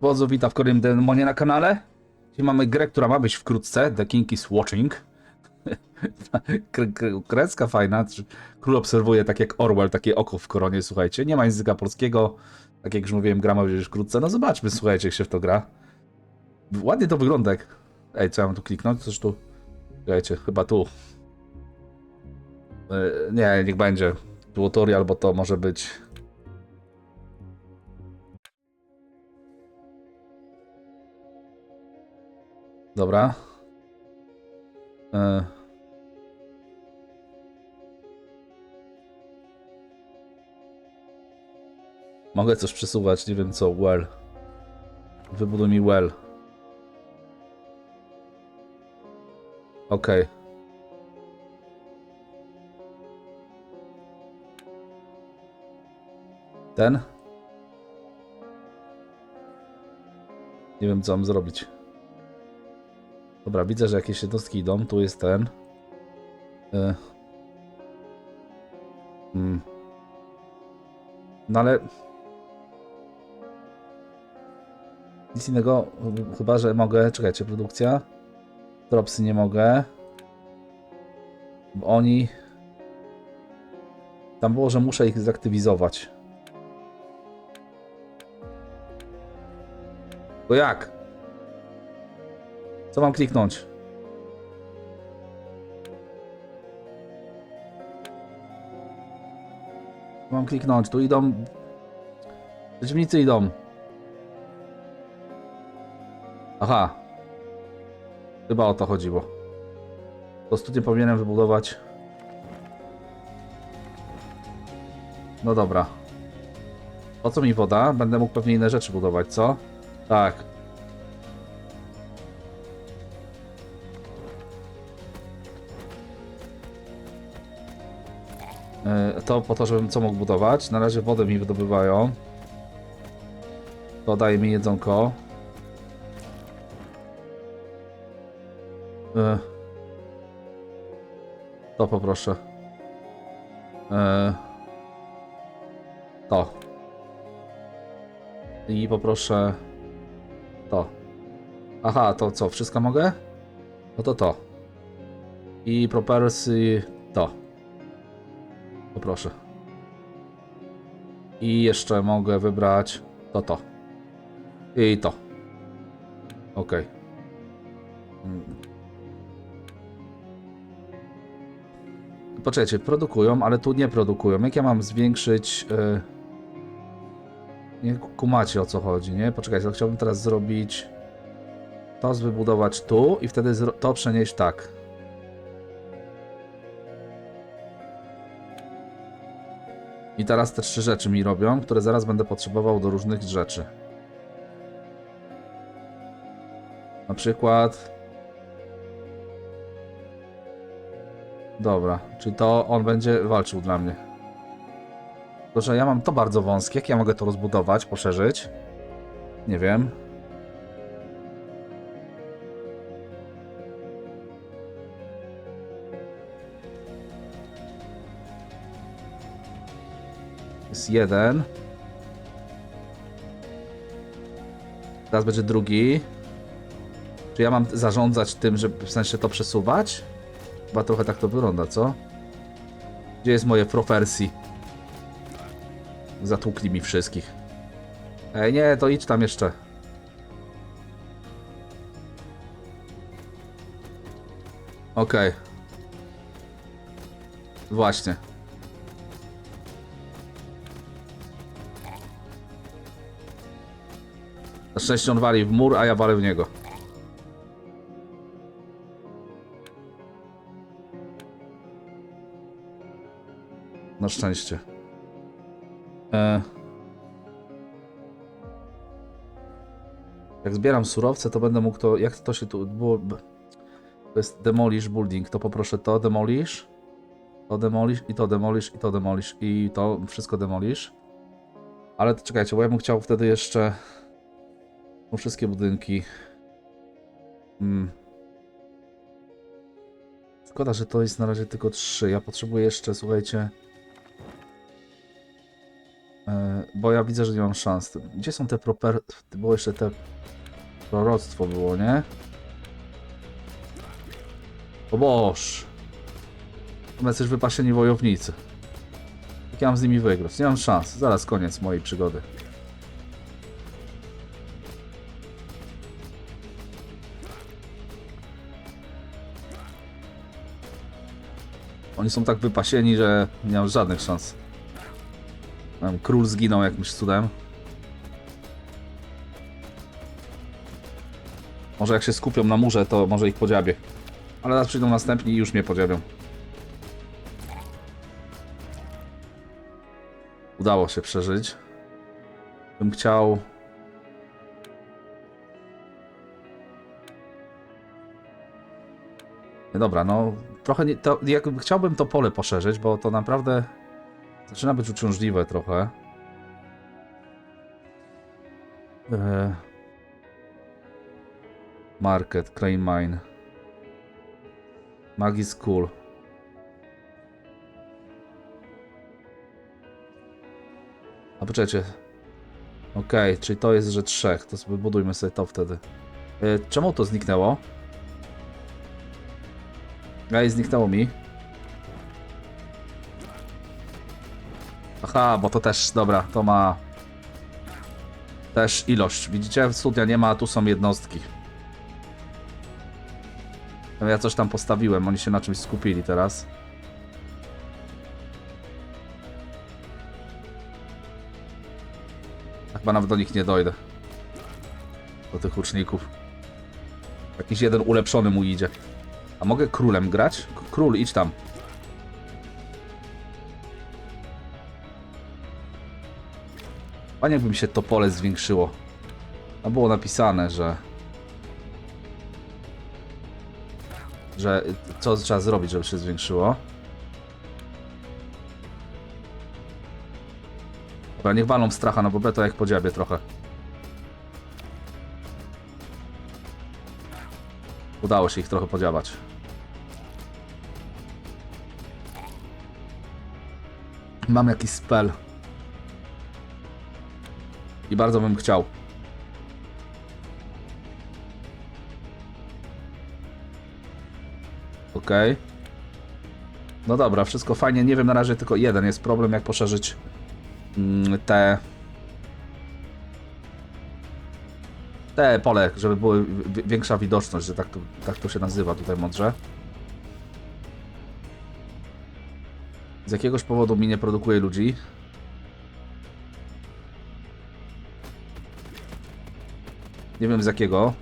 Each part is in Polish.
Wodzu, witam w kolejnym demonie na kanale. Dzisiaj mamy grę, która ma być wkrótce. The King is Watching. Kre- kre- Kreska fajna. Król obserwuje tak jak Orwell, takie oko w koronie, słuchajcie. Nie ma języka polskiego. Tak jak już mówiłem, gra ma być wkrótce. No zobaczmy, słuchajcie, jak się w to gra. Ładnie to wygląda. jak- Ej, co ja mam tu kliknąć? Coś tu... Słuchajcie, chyba tu. E, Nie, niech będzie. Tutorial, bo to może być... Dobra. E... Mogę coś przesuwać, nie wiem co. Well. Wybuduj mi well. Okej. Ten? Nie wiem co mam zrobić. Dobra, widzę, że jakieś jednostki idą. Tu jest ten. Y. Mm. No ale... Nic innego, chyba że mogę... Czekajcie, produkcja. Dropsy nie mogę. Bo oni... Tam było, że muszę ich zaktywizować. To jak? Co mam kliknąć? Mam kliknąć. Tu idą. Przeciwnicy idą. Aha. Chyba o to chodziło. Po prostu nie powinienem wybudować. No dobra. Po co mi woda? Będę mógł pewnie inne rzeczy budować, co? Tak. To po to, żebym co mógł budować. Na razie wodę mi wydobywają. To daje mi jedzonko. E, To poproszę. E, To. I poproszę to. Aha, to co? Wszystko mogę? No to to. I propersy to. Poproszę. I jeszcze mogę wybrać to, to. I to. Ok. Poczekajcie, produkują, ale tu nie produkują. Jak ja mam zwiększyć... Yy... Nie kumacie o co chodzi, nie? Poczekajcie, to chciałbym teraz zrobić... To wybudować tu i wtedy to przenieść tak. I teraz te trzy rzeczy mi robią, które zaraz będę potrzebował do różnych rzeczy. Na przykład... Dobra, czy to on będzie walczył dla mnie. Tylko, że ja mam to bardzo wąskie. Jak ja mogę to rozbudować, poszerzyć? Nie wiem. Jeden. Teraz będzie drugi. Czy ja mam zarządzać tym, żeby w sensie to przesuwać? Chyba trochę tak to wygląda, co? Gdzie jest moje profersji? Zatłukli mi wszystkich. Ej, nie, to idź tam jeszcze. Okej. Właśnie. Na szczęście on wali w mur, a ja walę w niego. Na szczęście. E... Jak zbieram surowce, to będę mógł to. Jak to się tu było? To jest demolish building. To poproszę to demolish. To demolish i to demolish i to demolish i to wszystko demolish. Ale to czekajcie, bo ja bym chciał wtedy jeszcze. Są wszystkie budynki. Hmm. Szkoda, że to jest na razie tylko trzy. Ja potrzebuję jeszcze, słuchajcie. E, Bo ja widzę, że nie mam szans. Gdzie są te proper... Było jeszcze te... Proroctwo było, nie? O boż! To jacyś wypasieni wojownicy. Jak ja mam z nimi wygrać? Nie mam szans. Zaraz koniec mojej przygody. Oni są tak wypasieni, że nie mam żadnych szans. Król zginął jakimś cudem. Może jak się skupią na murze, to może ich podziabię. Ale teraz przyjdą następni i już mnie podziabią. Udało się przeżyć. Bym chciał... Dobra, no trochę nie, to, jakby chciałbym to pole poszerzyć, bo to naprawdę zaczyna być uciążliwe trochę. E... Market, Crane Mine. Magi School. A poczekajcie. Okej, czyli to jest, że trzech. To sobie budujmy sobie to wtedy. E, czemu to zniknęło? Ej, zniknęło mi. Aha, bo to też, dobra, to ma też ilość. Widzicie, studnia nie ma, tu są jednostki. No Ja coś tam postawiłem, oni się na czymś skupili teraz. Chyba nawet do nich nie dojdę. Do tych łuczników. Jakiś jeden ulepszony mu idzie. A mogę królem grać? K- Król, idź tam. Panie, mi się to pole zwiększyło. A było napisane, że... Że co trzeba zrobić, żeby się zwiększyło. Dobra, niech walą stracha, no bo to jak podziabie trochę. Udało się ich trochę podziałać. Mam jakiś spell. I bardzo bym chciał. Okej. No dobra, wszystko fajnie. Nie wiem, na razie tylko jeden jest problem, jak poszerzyć mm, te... Te pole, żeby była większa widoczność, że tak to, tak to się nazywa tutaj mądrze. Z jakiegoś powodu mi nie produkuje ludzi. Nie wiem z jakiego.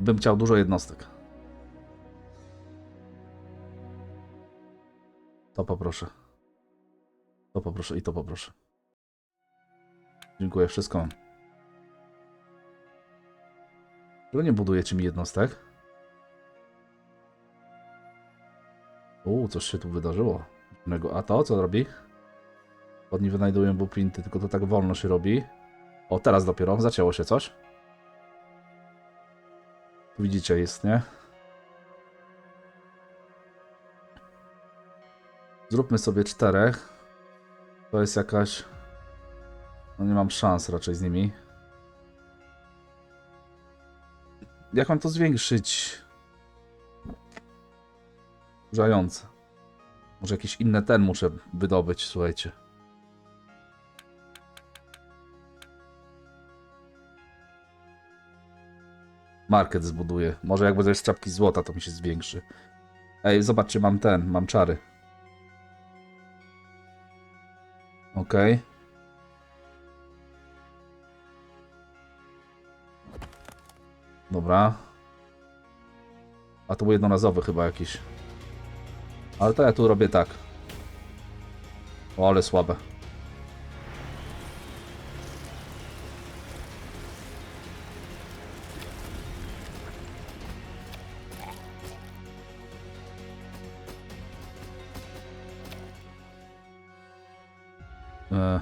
Bym chciał dużo jednostek. To poproszę. To poproszę i to poproszę. Dziękuję, wszystko mam. Dlaczego nie budujecie mi jednostek? Uuu, coś się tu wydarzyło. A to co robi? Oni wynajdują blueprinty, tylko to tak wolno się robi. O, teraz dopiero zacięło się coś. Tu widzicie, jest, nie? Zróbmy sobie czterech. To jest jakaś... No nie mam szans raczej z nimi. Jak mam to zwiększyć? Wkurzające. Może jakiś inny ten muszę wydobyć, słuchajcie. Market zbuduję. Może jak będę z czapki złota, to mi się zwiększy. Ej, zobaczcie, mam ten, mam czary. Okej. Dobra. A to był jednorazowy chyba jakiś. Ale to ja tu robię tak. O, ale słabe. E,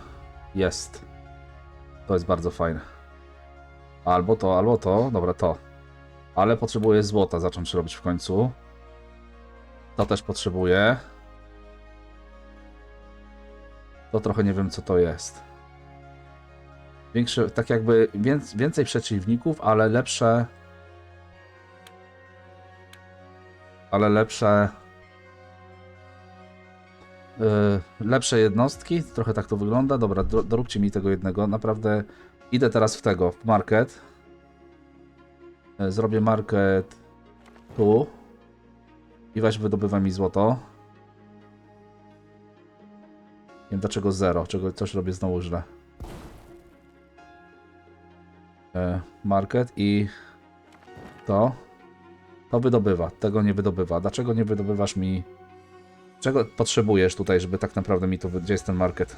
Jest. To jest bardzo fajne. Albo to, albo to. Dobra, to. Ale potrzebuję złota zacząć robić w końcu. To też potrzebuję. To trochę nie wiem, co to jest. Większe, tak jakby więc, więcej przeciwników, ale lepsze. Ale lepsze. Yy, lepsze jednostki. Trochę tak to wygląda. Dobra, do, doróbcie mi tego jednego. Naprawdę idę teraz w tego, w market. Yy, Zrobię market tu. I weź wydobywa mi złoto. Nie wiem dlaczego zero. Czego coś robię znowu źle. E, Market i to. To wydobywa. Tego nie wydobywa. Dlaczego nie wydobywasz mi. Czego potrzebujesz tutaj, żeby tak naprawdę mi to. Gdzie jest ten market?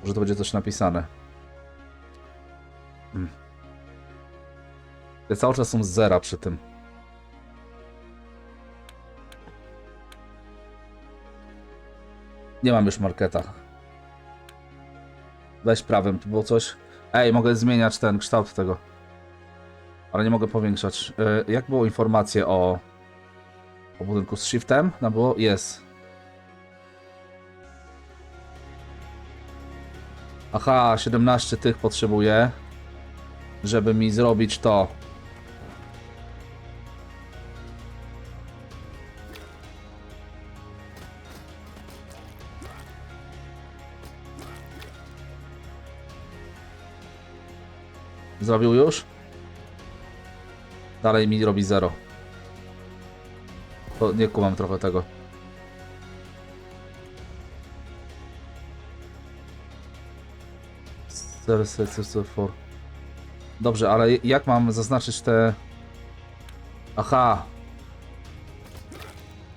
Może to będzie coś napisane. Hmm. Te cały czas są zera przy tym. Nie mam już marketa. Weź prawym, tu było coś. Ej, mogę zmieniać ten kształt tego. Ale nie mogę powiększać. Y, jak było informacje o, o budynku z shiftem? No było? Jest. Aha, 17 tych potrzebuję, żeby mi zrobić to. Zrobił już? Dalej mi robi 0. To nie kumam trochę tego. Dobrze, ale jak mam zaznaczyć te... Aha.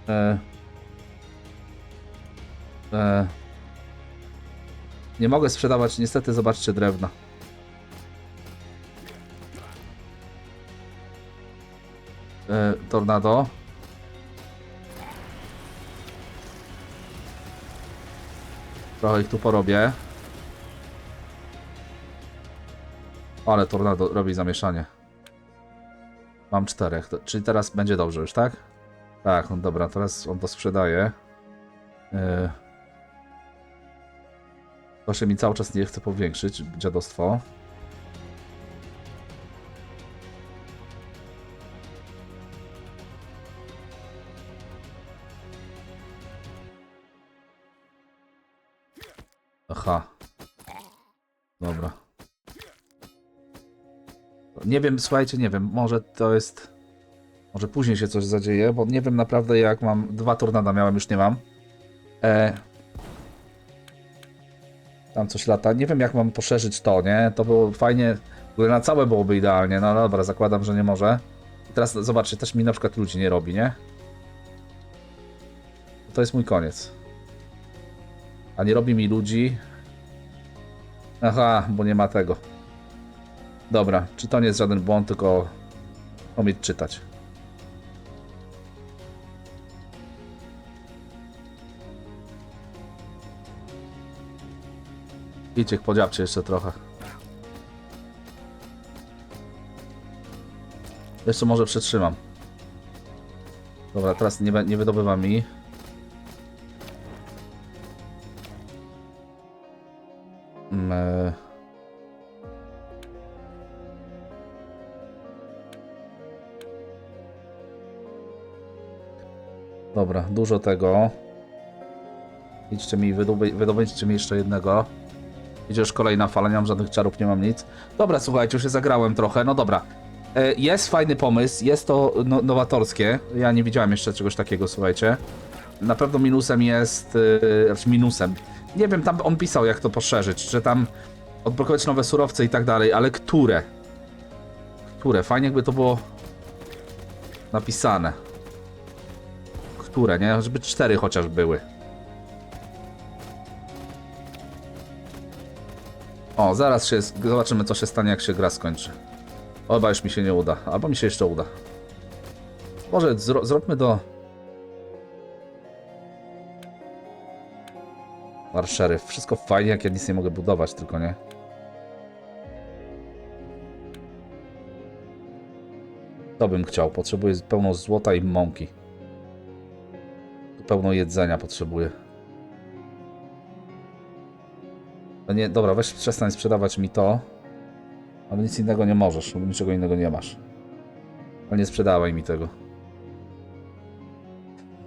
E... E... Nie mogę sprzedawać, niestety, zobaczcie, drewna. Tornado. Trochę ich tu porobię. Ale tornado robi zamieszanie. Mam czterech, czyli teraz będzie dobrze już, tak? Tak, no dobra, teraz on to sprzedaje. Yy. Proszę mi cały czas nie chce powiększyć, dziadostwo. Aha. Dobra. Nie wiem, słuchajcie, nie wiem, może to jest... Może później się coś zadzieje, bo nie wiem naprawdę jak mam... Dwa tornada miałem, już nie mam. E... Tam coś lata. Nie wiem jak mam poszerzyć to, nie? To było fajnie... Na całe byłoby idealnie. No dobra, zakładam, że nie może. I teraz zobaczcie, też mi na przykład ludzi nie robi, nie? To jest mój koniec. A nie robi mi ludzi. Aha, bo nie ma tego. Dobra, czy to nie jest żaden błąd, tylko umieć czytać. Idźcie, podziabcie jeszcze trochę. Jeszcze może przetrzymam. Dobra, teraz nie, nie wydobywa mi. Mm, e, Dobra, dużo tego. Idźcie mi, wydobędźcie mi jeszcze jednego. Idzie już kolejna fala, nie mam żadnych czarów, nie mam nic. Dobra, słuchajcie, już się zagrałem trochę, no dobra. E, Jest fajny pomysł, jest to no, nowatorskie. Ja nie widziałem jeszcze czegoś takiego, słuchajcie. Na pewno minusem jest. Yy, znaczy minusem. Nie wiem, tam on pisał, jak to poszerzyć, że tam odblokować nowe surowce i tak dalej, ale które? Które? Fajnie, jakby to było napisane. Które, nie? Żeby cztery chociaż były. O, zaraz się, zobaczymy co się stanie jak się gra skończy. Oba już mi się nie uda, albo mi się jeszcze uda. Może zro zróbmy do... Marszery, wszystko fajnie jak ja nic nie mogę budować, tylko nie. To bym chciał, potrzebuję pełno złota i mąki. Pełno jedzenia potrzebuję. No nie, dobra, weź przestań sprzedawać mi to. Ale nic innego nie możesz, bo niczego innego nie masz. Ale nie sprzedawaj mi tego.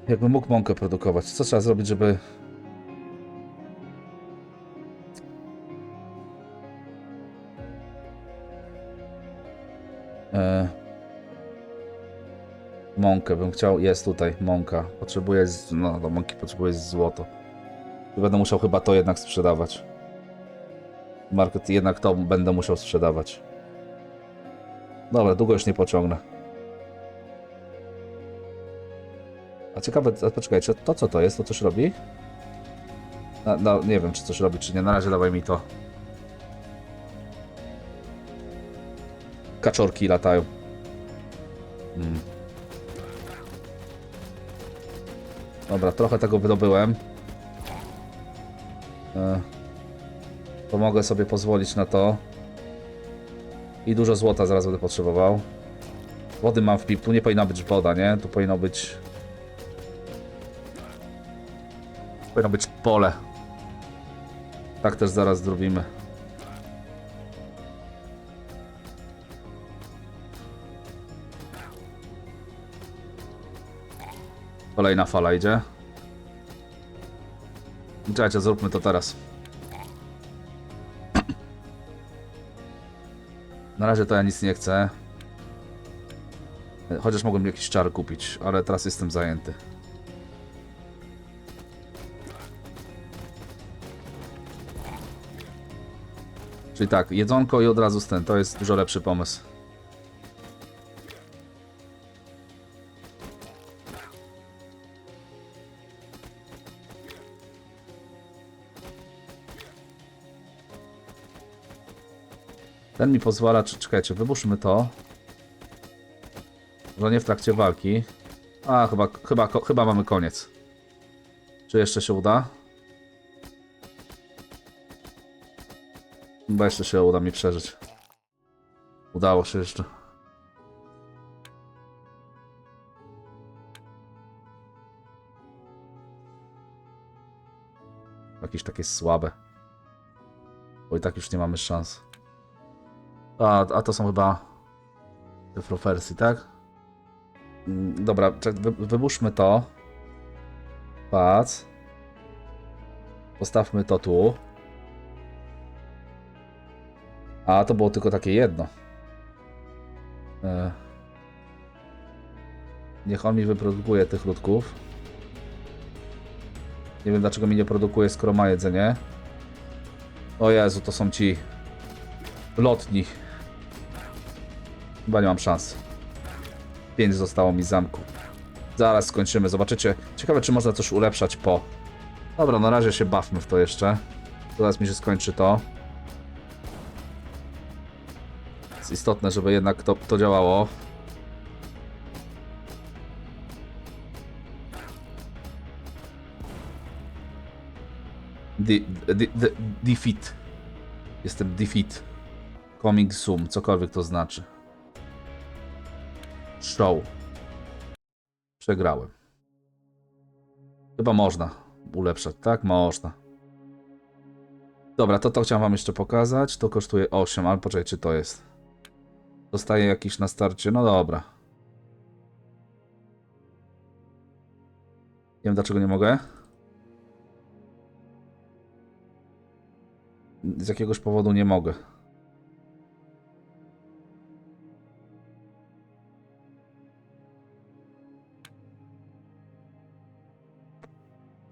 Jakbym mógł mąkę produkować. Co trzeba zrobić, żeby... Mąkę bym chciał. Jest tutaj mąka. Potrzebuję. Z... No, do mąki potrzebuję złoto. Będę musiał chyba to jednak sprzedawać. Market jednak to będę musiał sprzedawać. Dobra, długo już nie pociągnę. A ciekawe, a to co to jest? To coś robi? No, nie wiem, czy coś robi, czy nie. Na razie dawaj mi to. Kaczorki latają. Mm. Dobra, trochę tego wydobyłem. E, to mogę sobie pozwolić na to. I dużo złota zaraz będę potrzebował. Wody mam w pip. Tu nie powinna być woda, nie? Tu powinno być... Powinno być pole. Tak też zaraz zrobimy. Kolejna fala idzie. Czekajcie, zróbmy to teraz. Na razie to ja nic nie chcę. Chociaż mogłem jakiś czar kupić, ale teraz jestem zajęty. Czyli tak, jedzonko i od razu z ten, to jest dużo lepszy pomysł. Ten mi pozwala, czekajcie, wybuszmy to. Że nie w trakcie walki. A, chyba, chyba, chyba mamy koniec. Czy jeszcze się uda? Chyba jeszcze się uda mi przeżyć. Udało się jeszcze. Jakieś takie słabe. Bo i tak już nie mamy szans. A, a to są chyba te profersy, tak? Mm, Dobra, wy, wybuszmy to. Pac. Postawmy to tu. A, to było tylko takie jedno. E. Niech on mi wyprodukuje tych ludków. Nie wiem dlaczego mi nie produkuje, skoro ma jedzenie. O Jezu, to są ci lotni. Chyba nie mam szans. 5 zostało mi zamku. Zaraz skończymy, zobaczycie. Ciekawe, czy można coś ulepszać po. Dobra, na razie się bawmy w to jeszcze. Zaraz mi się skończy to. Jest istotne, żeby jednak to, to działało. De, de, de, defeat. Jestem defeat. Coming soon, cokolwiek to znaczy. Show. Przegrałem. Chyba można ulepszać, tak? Można. Dobra, to to chciałem wam jeszcze pokazać. To kosztuje 8, ale poczekaj, czy to jest. Dostaję jakiś na starcie, no dobra. Nie wiem dlaczego nie mogę. Z jakiegoś powodu nie mogę.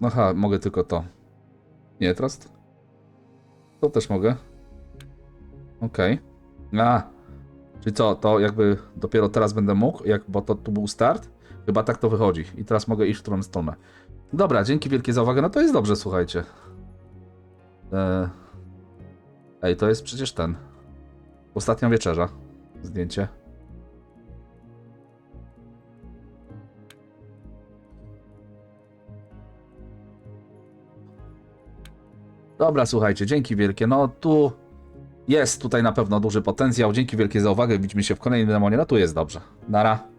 Aha, mogę tylko to. Nie, trust? To też mogę. Okej. A, czyli co, to jakby dopiero teraz będę mógł, jak, bo to tu był start? Chyba tak to wychodzi. I teraz mogę iść w którą stronę. Dobra, dzięki wielkie za uwagę. No to jest dobrze, słuchajcie. E... Ej, to jest przecież ten. Ostatnia wieczerza. Zdjęcie. Dobra, słuchajcie, dzięki wielkie. No tu jest tutaj na pewno duży potencjał. Dzięki wielkie za uwagę. Widzimy się w kolejnym demonie. No tu jest dobrze. Nara.